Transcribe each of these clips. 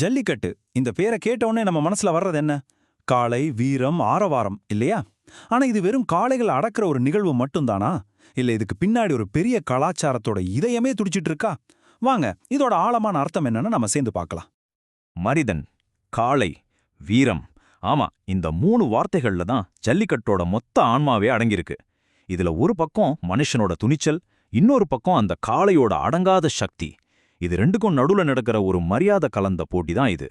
ஜல்லிக்கட்டு. இந்த பேரை கேட்டவுடனே நம்ம மனசுல வர்றது என்ன? காளை வீரம் ஆரவாரம் இல்லையா? ஆனா இது வெறும் காளைகள் அடக்குற ஒரு நிகழ்வு மட்டும்தானா? இல்ல இதுக்கு பின்னாடி ஒரு பெரிய கலாச்சாரத்தோட இதயமே துடிச்சிட்டு இருக்கா வாங்க இதோட ஆழமான அர்த்தம் என்னன்னு நம்ம சேர்ந்து பார்க்கலாம். மரிதன் காளை வீரம். ஆமா இந்த மூணு வார்த்தைகள்ல தான் ஜல்லிக்கட்டோட மொத்த ஆன்மாவே அடங்கியிருக்கு. இதுல ஒரு பக்கம் மனுஷனோட துணிச்சல் இன்னொரு பக்கம் அந்த காளையோட அடங்காத சக்தி. இது ரெண்டுக்கும் நடுவுல நடக்கிற ஒரு மரியாதை கலந்த போட்டி தான் இது.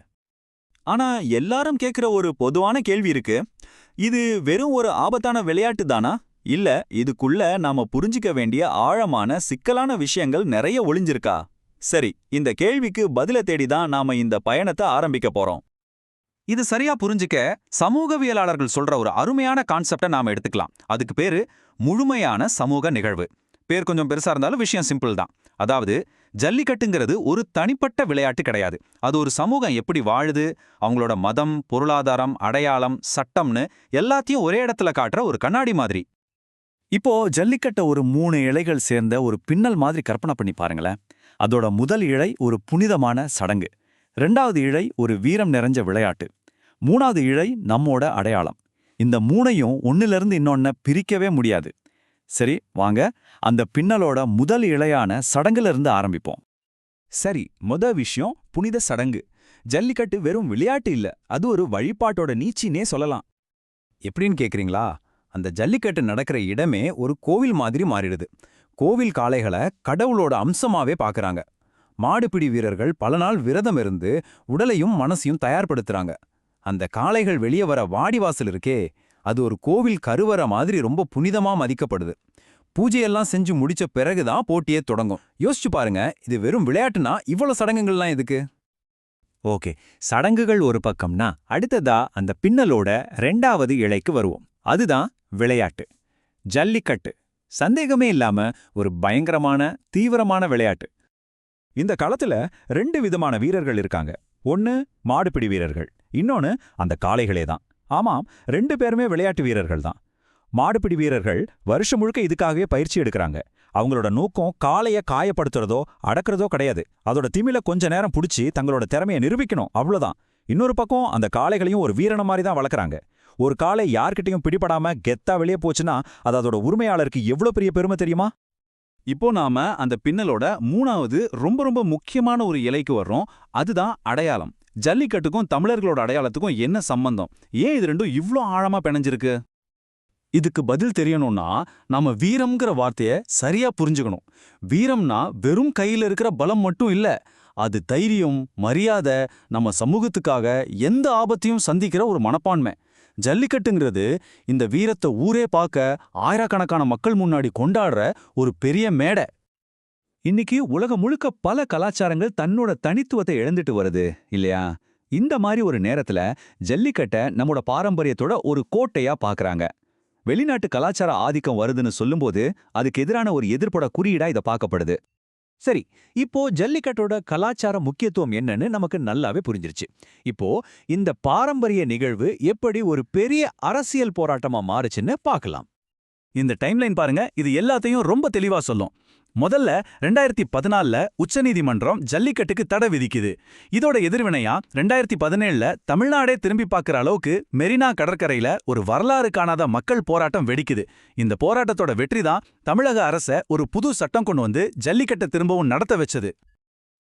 ஆனா எல்லாரும் கேட்கிற ஒரு பொதுவான கேள்வி இருக்கு. இது வெறும் ஒரு ஆபத்தான விளையாட்டு தானா? இல்ல இதுக்குள்ள நாம புரிஞ்சிக்க வேண்டிய ஆழமான சிக்கலான விஷயங்கள் நிறைய ஒளிஞ்சிருக்கா? சரி இந்த கேள்விக்கு பதில தேடி தான் நாம இந்த பயணத்தை ஆரம்பிக்க போறோம். இது சரியா புரிஞ்சுக்க சமூகவியலாளர்கள் சொல்ற ஒரு அருமையான கான்செப்டை நாம எடுத்துக்கலாம். அதுக்கு பேரு முழுமையான சமூக நிகழ்வு. பேர் கொஞ்சம் பெருசா இருந்தாலும் விஷயம் சிம்பிள் தான். அதாவது ஜல்லிக்கட்டுங்கிறது ஒரு தனிப்பட்ட விளையாட்டு கிடையாது. அது ஒரு சமூகம் எப்படி வாழுது அவங்களோட மதம் பொருளாதாரம் அடையாளம் சட்டம்னு எல்லாத்தையும் ஒரே இடத்துல காட்டுற ஒரு கண்ணாடி மாதிரி. இப்போ ஜல்லிக்கட்டை ஒரு மூணு இலைகள் சேர்ந்த ஒரு பின்னல் மாதிரி கற்பனை பண்ணி பாருங்களேன். அதோட முதல் இழை ஒரு புனிதமான சடங்கு. ரெண்டாவது இழை ஒரு வீரம் நிறைஞ்ச விளையாட்டு. மூணாவது இழை நம்மோட அடையாளம். இந்த மூணையும் ஒன்னிலிருந்து இன்னொன்ன பிரிக்கவே முடியாது. சரி வாங்க. அந்த பின்னலோட முதல் இழையான சடங்குல இருந்து ஆரம்பிப்போம். சரி முத விஷயம் புனித சடங்கு. ஜல்லிக்கட்டு வெறும் விளையாட்டு இல்ல அது ஒரு வழிபாட்டோட நீச்சினே சொல்லலாம். எப்படின்னு கேக்குறீங்களா? அந்த ஜல்லிக்கட்டு நடக்கிற இடமே ஒரு கோவில் மாதிரி மாறிடுது. கோவில் காளைகளை கடவுளோட அம்சமாவே பாக்குறாங்க. மாடுபிடி வீரர்கள் பல நாள் விரதம் இருந்து உடலையும் மனசையும் தயார்படுத்துறாங்க. அந்த காளைகள் வெளியே வர வாடிவாசல் இருக்கே அது ஒரு கோவில் கருவற மாதிரி ரொம்ப புனிதமா மதிக்கப்படுது. பூஜையெல்லாம் செஞ்சு முடிச்ச பிறகுதான் போட்டியே தொடங்கும். யோசிச்சு பாருங்க இது வெறும் விளையாட்டுனா இவ்வளவு சடங்குகள்லாம் எதுக்கு? ஓகே சடங்குகள் ஒரு பக்கம்னா அடுத்ததா அந்த பின்னலோட ரெண்டாவது இலைக்கு வருவோம். அதுதான் விளையாட்டு. ஜல்லிக்கட்டு. சந்தேகமே இல்லாம ஒரு பயங்கரமான தீவிரமான விளையாட்டு. இந்த களத்துல ரெண்டு விதமான வீரர்கள் இருக்காங்க. ஒன்னு மாடுபிடி வீரர்கள் இன்னொன்னு அந்த காளைகளே தான். ஆமாம் ரெண்டு பேருமே விளையாட்டு வீரர்கள் தான். மாடுபிடி வீரர்கள் வருஷம் முழுக்க இதுக்காகவே பயிற்சி எடுக்கறாங்க. அவங்களோட நோக்கம் காளைய காயப்படுத்துறதோ அடக்குறதோ கிடையாது. அதோட திமில கொஞ்ச நேரம் புடிச்சு தங்களோட திறமையை நிரூபிக்கணும் அவ்வளோதான் இன்னொரு பக்கம் அந்த காளைகளையும் ஒரு வீரனை மாதிரி தான் வளர்க்குறாங்க. ஒரு காளை யார்கிட்டயும் பிடிபடாம கெத்தா வெளியே போச்சுன்னா அது அதோட உரிமையாளருக்கு எவ்வளோ பெரிய பெருமை தெரியுமா? இப்போ நாம அந்த பின்னலோட மூணாவது ரொம்ப ரொம்ப முக்கியமான ஒரு இலைக்கு வர்றோம். அதுதான் அடையாளம். ஜல்லிக்கட்டுக்கும் தமிழர்களோட அடையாளத்துக்கும் என்ன சம்பந்தம்? ஏன் இது ரெண்டும் இவ்ளோ ஆழமா பிணைஞ்சிருக்கு? இதுக்கு பதில் தெரியணும்னா நாம வீரம்ங்கிற வார்த்தைய சரியா புரிஞ்சுக்கணும். வீரம்னா வெறும் கையில இருக்கிற பலம் மட்டும் இல்ல அது தைரியம் மரியாதை நம்ம சமூகத்துக்காக எந்த ஆபத்தையும் சந்திக்கிற ஒரு மனப்பான்மை. ஜல்லிக்கட்டுங்கிறது இந்த வீரத்தை ஊரே பார்க்க ஆயிரக்கணக்கான மக்கள் முன்னாடி கொண்டாடுற ஒரு பெரிய மேடை. இன்னைக்கு உலகம் முழுக்க பல கலாச்சாரங்கள் தன்னோட தனித்துவத்தை இழந்துட்டு வருது இல்லையா? இந்த மாதிரி ஒரு நேரத்துல ஜல்லிக்கட்டை நம்மோட பாரம்பரியத்தோட ஒரு கோட்டையா பாக்குறாங்க. வெளிநாட்டு கலாச்சார ஆதிக்கம் வருதுன்னு சொல்லும்போது அதுக்கு எதிரான ஒரு எதிர்ப்பட குறியீடா இதை பார்க்கப்படுது. சரி இப்போ ஜல்லிக்கட்டோட கலாச்சார முக்கியத்துவம் என்னன்னு நமக்கு நல்லாவே புரிஞ்சிருச்சு. இப்போ இந்த பாரம்பரிய நிகழ்வு எப்படி ஒரு பெரிய அரசியல் போராட்டமா மாறுச்சுன்னு பார்க்கலாம் இந்த டைம்லைன் பாருங்க இது எல்லாத்தையும் ரொம்ப தெளிவா சொல்லும். முதல்ல ரெண்டாயிரத்தி பதினாலில் உச்சநீதிமன்றம் ஜல்லிக்கட்டுக்கு தடை விதிக்குது. இதோட எதிர்வினையா ரெண்டாயிரத்தி பதினேழுல தமிழ்நாடே திரும்பி பார்க்குற அளவுக்கு மெரினா கடற்கரையில ஒரு வரலாறு காணாத மக்கள் போராட்டம் வெடிக்குது. இந்த போராட்டத்தோட வெற்றி தான் தமிழக அரச ஒரு புது சட்டம் கொண்டு வந்து ஜல்லிக்கட்டை திரும்பவும் நடத்த வச்சது.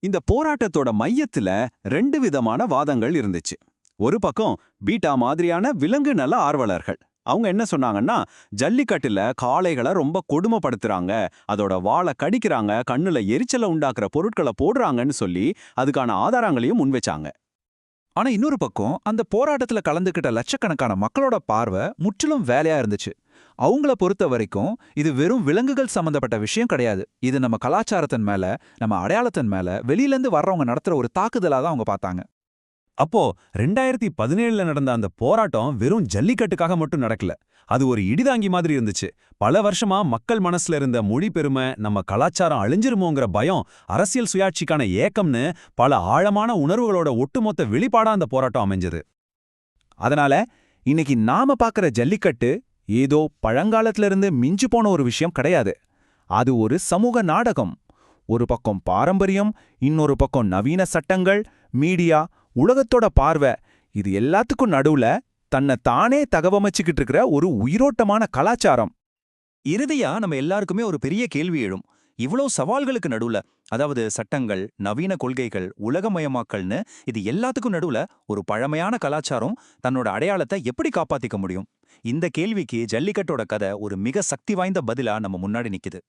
இந்த போராட்டத்தோட மையத்துல ரெண்டு விதமான வாதங்கள் இருந்துச்சு. ஒரு பக்கம் பீட்டா மாதிரியான விலங்கு நல ஆர்வலர்கள் அவங்க என்ன சொன்னாங்கன்னா ஜல்லிக்கட்டுல காளைகளை ரொம்ப கொடுமைப்படுத்துறாங்க. அதோட வாழை கடிக்கிறாங்க. கண்ணுல எரிச்சலை உண்டாக்குற பொருட்களை போடுறாங்கன்னு சொல்லி அதுக்கான ஆதாரங்களையும் முன்வைச்சாங்க ஆனா இன்னொரு பக்கம் அந்த போராட்டத்துல கலந்துக்கிட்ட லட்சக்கணக்கான மக்களோட பார்வை முற்றிலும் வேலையா இருந்துச்சு. அவங்கள பொறுத்த வரைக்கும் இது வெறும் விலங்குகள் சம்பந்தப்பட்ட விஷயம் கிடையாது. இது நம்ம கலாச்சாரத்தின் மேல நம்ம அடையாளத்தின் மேல வெளியிலேருந்து வர்றவங்க நடத்துற ஒரு தாக்குதலா தான் அவங்க பார்த்தாங்க. அப்போ ரெண்டாயிரத்தி பதினேழுல நடந்த அந்த போராட்டம் வெறும் ஜல்லிக்கட்டுக்காக மட்டும் நடக்கல. அது ஒரு இடிதாங்கி மாதிரி இருந்துச்சு. பல வருஷமா மக்கள் மனசுல இருந்த மொழி பெருமை நம்ம கலாச்சாரம் அழிஞ்சிருமோங்கிற பயம் அரசியல் சுயாட்சிக்கான ஏக்கம்னு பல ஆழமான உணர்வுகளோட ஒட்டுமொத்த வெளிப்பாடா அந்த போராட்டம் அமைஞ்சது. அதனால இன்னைக்கு நாம பாக்குற ஜல்லிக்கட்டு ஏதோ பழங்காலத்துல இருந்து மிஞ்சு போன ஒரு விஷயம் கிடையாது. அது ஒரு சமூக நாடகம். ஒரு பக்கம் பாரம்பரியம் இன்னொரு பக்கம் நவீன சட்டங்கள் மீடியா உலகத்தோட பார்வை இது எல்லாத்துக்கும் நடுவுல தன்னை தானே தகவமைச்சுக்கிட்டு இருக்கிற ஒரு உயிரோட்டமான கலாச்சாரம். இறுதியா நம்ம எல்லாருக்குமே ஒரு பெரிய கேள்வி எழும். இவ்வளோ சவால்களுக்கு நடுவுல அதாவது சட்டங்கள் நவீன கொள்கைகள் உலகமயமாக்கல்னு இது எல்லாத்துக்கும் நடுவுல ஒரு பழமையான கலாச்சாரம் தன்னோட அடையாளத்தை எப்படி காப்பாத்திக்க முடியும்? இந்த கேள்விக்கு ஜல்லிக்கட்டோட கதை ஒரு மிக சக்தி வாய்ந்த பதிலா நம்ம முன்னாடி நிக்குது.